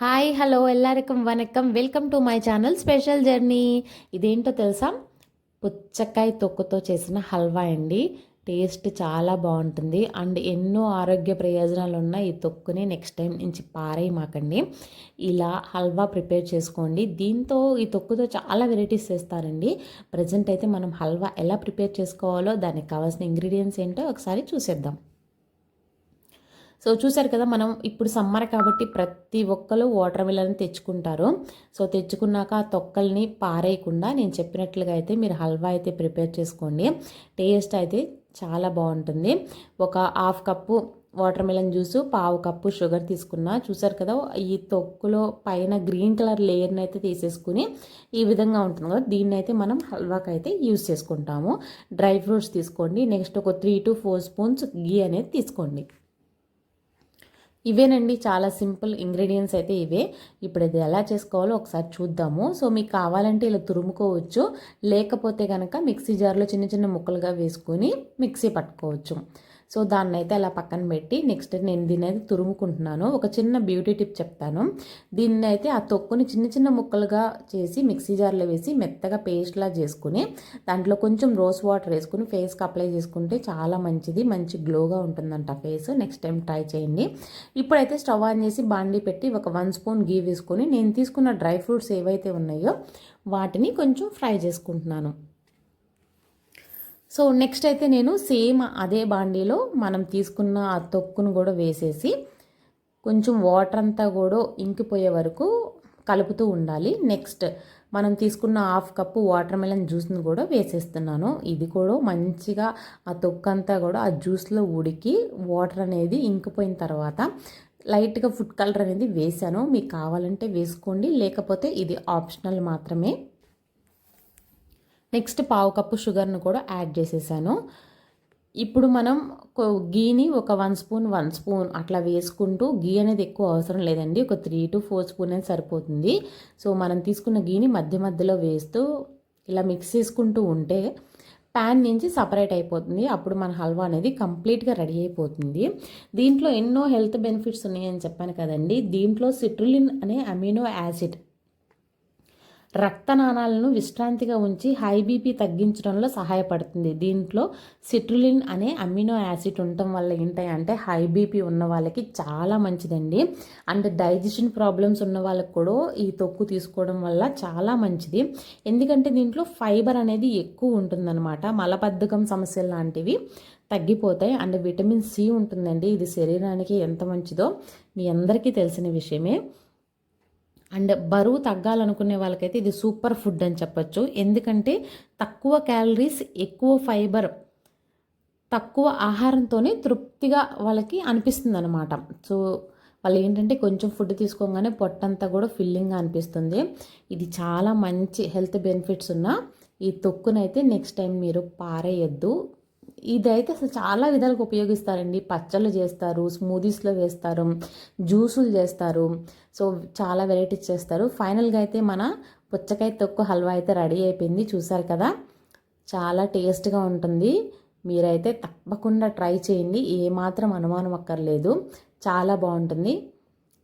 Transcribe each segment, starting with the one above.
Hi hello ఎల్లారికం వనకం. Welcome to my channel special journey. ఇదేంటో తెలుసా? పుచ్చకాయ తొక్కుతో చేసిన హల్వా అండి. టేస్ట్ చాలా బాగుంటుంది. అండ్ ఎన్నో ఆరోగ్య ప్రయోజనాలు ఉన్న ఈ తొక్కుని నెక్స్ట్ టైం నుంచి పారేయమాకండి. ఇలా హల్వా ప్రిపేర్ చేసుకోండి. దీంతో ఈ తొక్కుతో చాలా వెరైటీస్ చేస్తారండి. ప్రజెంట్ అయితే మనం హల్వా ఎలా ప్రిపేర్ చేసుకోవాలో దానికి కావాల్సిన ఇంగ్రీడియంట్స్ ఏంటో ఒకసారి చూసేద్దాం. సో చూసారు కదా మనం ఇప్పుడు సమ్మర్ కాబట్టి ప్రతి ఒక్కరు వాటర్ మిలన్ తెచ్చుకుంటారు. సో తెచ్చుకున్నాక ఆ తొక్కల్ని పారేయకుండా నేను చెప్పినట్లుగా అయితే మీరు హల్వా అయితే ప్రిపేర్ చేసుకోండి. టేస్ట్ అయితే చాలా బాగుంటుంది. ఒక half cup watermelon juice పావు కప్పు షుగర్ తీసుకున్నా. చూసారు కదా ఈ తొక్కులో పైన గ్రీన్ కలర్ లేయర్ని అయితే తీసేసుకుని ఈ విధంగా ఉంటుంది కదా దీన్ని అయితే మనం హల్వాకి అయితే యూస్ చేసుకుంటాము. డ్రై ఫ్రూట్స్ తీసుకోండి. నెక్స్ట్ ఒక three to four spoons ghee అనేది తీసుకోండి. ఇవేనండి చాలా సింపుల్ ఇంగ్రీడియంట్స్ అయితే ఇవే. ఇప్పుడు ఇది ఎలా చేసుకోవాలో ఒకసారి చూద్దాము. సో మీకు కావాలంటే ఇలా తురుముకోవచ్చు. లేకపోతే కనుక మిక్సీ జార్లో చిన్న చిన్న ముక్కలుగా వేసుకొని మిక్సీ పట్టుకోవచ్చు. సో దాన్ని అయితే అలా పక్కన పెట్టి నెక్స్ట్ నేను దీన్ని అయితే తురుముకుంటున్నాను. ఒక చిన్న బ్యూటీ టిప్ చెప్తాను. దీన్ని అయితే ఆ తొక్కుని చిన్న చిన్న ముక్కలుగా చేసి మిక్సీ జార్లో వేసి మెత్తగా పేస్ట్లా చేసుకుని దాంట్లో కొంచెం రోస్ వాటర్ వేసుకుని ఫేస్కి అప్లై చేసుకుంటే చాలా మంచిది మంచి గ్లోగా ఉంటుందంట ఫేస్ నెక్స్ట్ టైం ట్రై చేయండి. ఇప్పుడైతే స్టవ్ ఆన్ చేసి బాండీ పెట్టి ఒక వన్ స్పూన్ గీ వేసుకొని నేను తీసుకున్న డ్రై ఫ్రూట్స్ ఏవైతే ఉన్నాయో వాటిని కొంచెం ఫ్రై చేసుకుంటున్నాను. సో నెక్స్ట్ అయితే నేను సేమ్ అదే బాండీలో మనం తీసుకున్న ఆ తొక్కును కూడా వేసేసి కొంచెం వాటర్ అంతా కూడా ఇంకిపోయే వరకు కలుపుతూ ఉండాలి. నెక్స్ట్ మనం తీసుకున్న హాఫ్ కప్పు వాటర్ మెలన్ జ్యూస్ని కూడా వేసేస్తున్నాను. ఇది కూడా మంచిగా ఆ తొక్కంతా కూడా ఆ జ్యూస్లో ఉడికి వాటర్ అనేది ఇంకిపోయిన తర్వాత లైట్గా ఫుడ్ కలర్ అనేది వేసాను. మీకు కావాలంటే వేసుకోండి లేకపోతే ఇది ఆప్షనల్ మాత్రమే. నెక్స్ట్ పావు కప్పు షుగర్ను కూడా యాడ్ చేసేసాను. ఇప్పుడు మనం గీని ఒక వన్ స్పూన్ వన్ స్పూన్ అట్లా వేసుకుంటూ గీ అనేది ఎక్కువ అవసరం లేదండి. ఒక త్రీ టు ఫోర్ స్పూన్ అనేది సరిపోతుంది. సో మనం తీసుకున్న గీని మధ్య మధ్యలో వేస్తూ ఇలా మిక్స్ చేసుకుంటూ ఉంటే ప్యాన్ నుంచి సపరేట్ అయిపోతుంది. అప్పుడు మన హల్వా అనేది కంప్లీట్గా రెడీ అయిపోతుంది. దీంట్లో ఎన్నో హెల్త్ బెనిఫిట్స్ ఉన్నాయని చెప్పాను కదండి. దీంట్లో సిట్రులిన్ అనే అమినో యాసిడ్ రక్తనాళాలను విశ్రాంతిగా ఉంచి హై బీపీ తగ్గించడంలో సహాయపడుతుంది. దీంట్లో సిట్రులిన్ అనే అమినో యాసిడ్ ఉండటం వల్ల ఏంటంటే హై బీపీ ఉన్న వాళ్ళకి చాలా మంచిదండి. అండ్ డైజెషన్ ప్రాబ్లమ్స్ ఉన్న వాళ్ళకి కూడా ఈ తొక్కు తీసుకోవడం వల్ల చాలా మంచిది. ఎందుకంటే దీంట్లో ఫైబర్ అనేది ఎక్కువ ఉంటుందన్నమాట. మలబద్ధకం సమస్యలు లాంటివి తగ్గిపోతాయి. అండ్ విటమిన్ సి ఉంటుందండి. ఇది శరీరానికి ఎంత మంచిదో మీ అందరికీ తెలిసిన విషయమే. అండ్ బరువు తగ్గాలనుకునే వాళ్ళకైతే ఇది సూపర్ ఫుడ్ అని చెప్పొచ్చు. ఎందుకంటే తక్కువ క్యాలరీస్ ఎక్కువ ఫైబర్ తక్కువ ఆహారంతోనే తృప్తిగా వాళ్ళకి అనిపిస్తుంది అనమాట సో వాళ్ళు ఏంటంటే కొంచెం ఫుడ్ తీసుకోగానే పొట్టంతా కూడా ఫిల్లింగ్గా అనిపిస్తుంది. ఇది చాలా మంచి హెల్త్ బెనిఫిట్స్ ఉన్న ఈ తొక్కునైతే నెక్స్ట్ టైం మీరు పారేయద్దు. ఇదైతే అసలు చాలా విధాలుగా ఉపయోగిస్తారండి. పచ్చళ్ళు చేస్తారు స్మూదీస్లో వేస్తారు జ్యూసులు చేస్తారు. సో చాలా వెరైటీస్ చేస్తారు. ఫైనల్గా అయితే మన పుచ్చకాయ తొక్కు హల్వా అయితే రెడీ అయిపోయింది. చూసారు కదా? చాలా టేస్ట్గా ఉంటుంది. మీరైతే తప్పకుండా ట్రై చేయండి. ఏమాత్రం అనుమానం అక్కర్లేదు. చాలా బాగుంటుంది.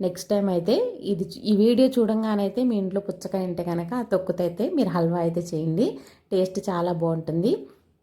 నెక్స్ట్ టైం అయితే ఇది ఈ వీడియో చూడంగానైతే మీ ఇంట్లో పుచ్చకాయ ఉంటే కనుక ఆ తొక్కుతో అయితే మీరు హల్వా అయితే చేయండి. టేస్ట్ చాలా బాగుంటుంది.